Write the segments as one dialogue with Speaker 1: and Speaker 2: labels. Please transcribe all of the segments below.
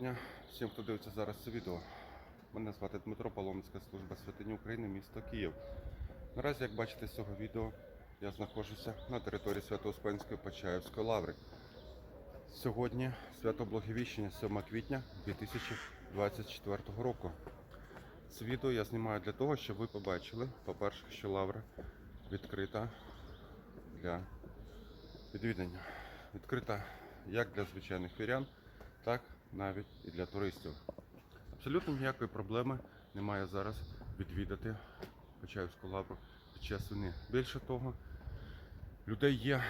Speaker 1: дня всім, хто дивиться зараз це відео. Мене звати Дмитро Паломницька служба святині України, місто Київ. Наразі, як бачите з цього відео, я знаходжуся на території Свято-Успенської Почаївської лаври. Сьогодні свято Благовіщення 7 квітня 2024 року. Це відео я знімаю для того, щоб ви побачили, по-перше, що лавра відкрита для відвідання. Відкрита як для звичайних вірян, так навіть і для туристів. Абсолютно ніякої проблеми немає зараз відвідати Почаївську лавру під час війни. Більше того, людей є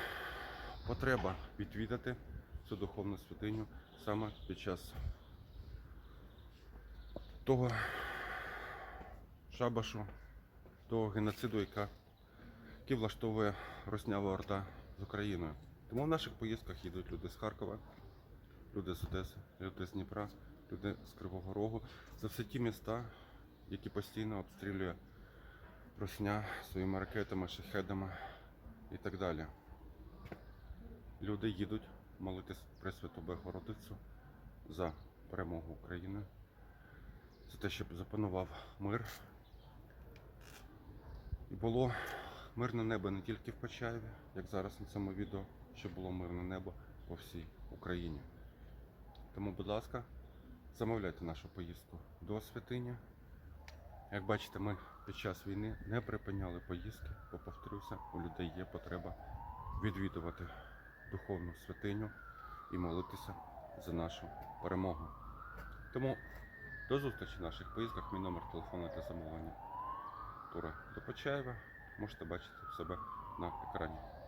Speaker 1: потреба відвідати цю духовну святиню саме під час того шабашу, того геноциду, яка, який влаштовує Роснява Орда з Україною. Тому в наших поїздках їдуть люди з Харкова, люди з Одеси, люди з Дніпра, люди з Кривого Рогу. Це все ті міста, які постійно обстрілює Росня своїми ракетами, шахедами і так далі. Люди їдуть молитись Пресвяту Богородицю за перемогу України, за те, щоб запанував мир. І було мирне небо не тільки в Почаєві, як зараз на цьому відео, щоб було мирне небо по всій Україні. Тому, будь ласка, замовляйте нашу поїздку до святині. Як бачите, ми під час війни не припиняли поїздки, бо повторюся, у людей є потреба відвідувати духовну святиню і молитися за нашу перемогу. Тому до зустрічі в наших поїздках. Мій номер телефону для замовлення тура до Почаєва можете бачити себе на екрані.